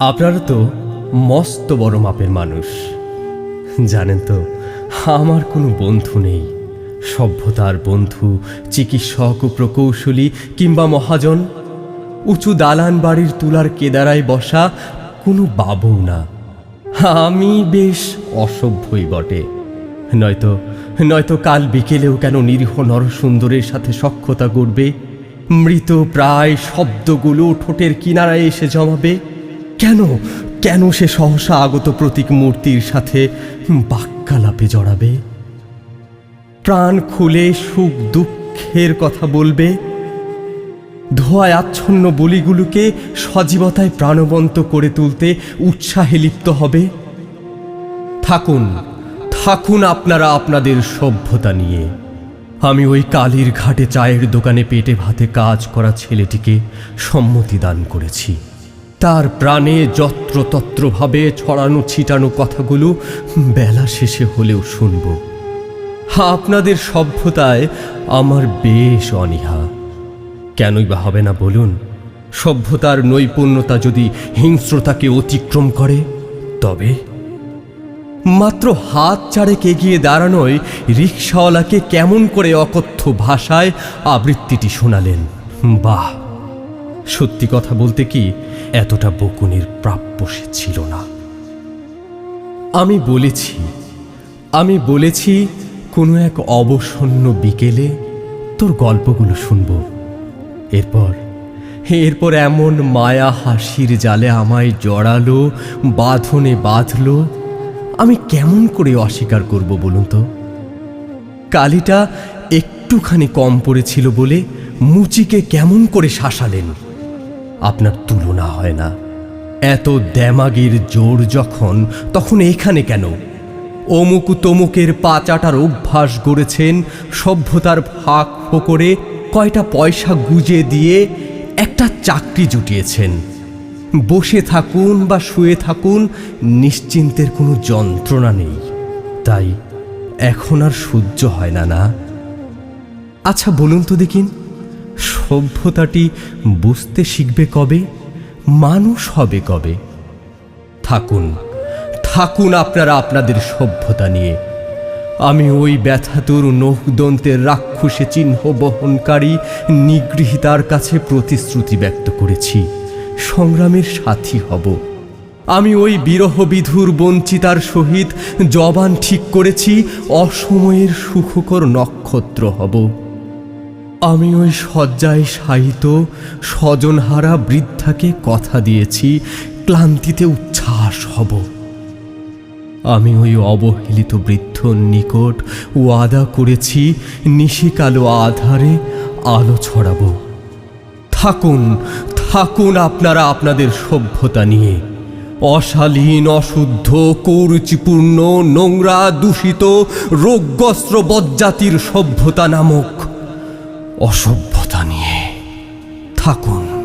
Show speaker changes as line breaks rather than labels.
আপনারা তো মস্ত বড় মাপের মানুষ। জানেন তো, আমার কোনো বন্ধু নেই। সভ্যতার বন্ধু, চিকিৎসক ও প্রকৌশলী কিংবা মহাজন, উঁচু দালান বাড়ির তুলার কেদারায় বসা কোনো বাবু না। আমি বেশ অসভ্যই বটে। নয়তো নয়তো কাল বিকেলেও কেন নিরীহ নরসুন্দরের সাথে সখ্যতা করবে মৃত প্রায় শব্দগুলো ঠোঁটের কিনারায় এসে জমাবে? কেন? কেন সে সহসা আগত প্রতীক মূর্তির সাথে বাক্যালাপে জড়াবে? প্রাণ খুলে সুখ দুঃখের কথা বলবে? ধোয়ায় আচ্ছন্ন বলিগুলোকে সজীবতায় প্রাণবন্ত করে তুলতে উৎসাহে লিপ্ত হবে? থাকুন থাকুন আপনারা আপনাদের সভ্যতা নিয়ে। আমি ওই কালীর ঘাটে চায়ের দোকানে পেটে ভাতে কাজ করা ছেলেটিকে সম্মতি দান করেছি। তার প্রাণে যত্রতত্রভাবে ছড়ানো ছিটানো কথাগুলো বেলা শেষে হলেও শুনব। আপনাদের সভ্যতায় আমার বেশ অনীহা। কেনই বা হবে না বলুন, সভ্যতার নৈপুণ্যতা যদি হিংস্রতাকে অতিক্রম করে, তবে? মাত্র হাত চাড়েক এগিয়ে দাঁড়ানোয় রিক্সাওয়ালাকে কেমন করে অকথ্য ভাষায় আবৃত্তিটি শোনালেন। বাহ! সত্যি কথা বলতে কি, এতটা বকুনির প্রাপ্য সে ছিল না। আমি বলেছি আমি বলেছি, কোনো এক অবসন্ন বিকেলে তোর গল্পগুলো শুনব। এরপর এরপর এমন মায়া হাসির জালে আমায় জড়ালো, বাঁধনে বাঁধলো, আমি কেমন করে অস্বীকার করব বলুন তো? কালিটা একটুখানি কম পড়েছিল বলে মুচিকে কেমন করে শাসালেন? আপনার তুলনা হয় না। এত দ্যামাগের জোর যখন, তখন এখানে কেন? অমুক তমুকের পা চাটার অভ্যাস গড়েছেন, সভ্যতার ফাঁক ফোকরে কয়টা পয়সা গুজে দিয়ে একটা চাকরি জুটিয়েছেন। বসে থাকুন বা শুয়ে থাকুন, নিশ্চিন্তের কোনো যন্ত্রণা নেই। তাই এখন আর সহ্য হয় না না? আচ্ছা বলুন তো দেখিন। সভ্যতাটি বুঝতে শিখবে কবে? মানুষ হবে কবে? থাকুন থাকুন আপনারা আপনাদের সভ্যতা নিয়ে। আমি ওই ব্যথাতুর নখদন্তের রাক্ষসে চিহ্ন বহনকারী নিগৃহীতার কাছে প্রতিশ্রুতি ব্যক্ত করেছি। সংগ্রামের সাথী হব। আমি ওই বিরহ বিধুর বঞ্চিতার সহিত জবান ঠিক করেছি, অসময়ের সুখকর নক্ষত্র হব। আমি ওই শয্যায় শায়িত স্বজনহারা বৃদ্ধাকে কথা দিয়েছি, ক্লান্তিতে উচ্ছ্বাস হব। আমি ওই অবহেলিত বৃদ্ধর নিকট ওয়াদা করেছি, নিশিকালো আধারে আলো ছড়াবো। থাকুন থাকুন আপনারা আপনাদের সভ্যতা নিয়ে। অশালীন, অশুদ্ধ, কৌরুচিপূর্ণ, নোংরা, দূষিত, রোগগ্রস্ত বজ্জাতির সভ্যতা নামক অসভ্যতা নিয়ে। থাকুন।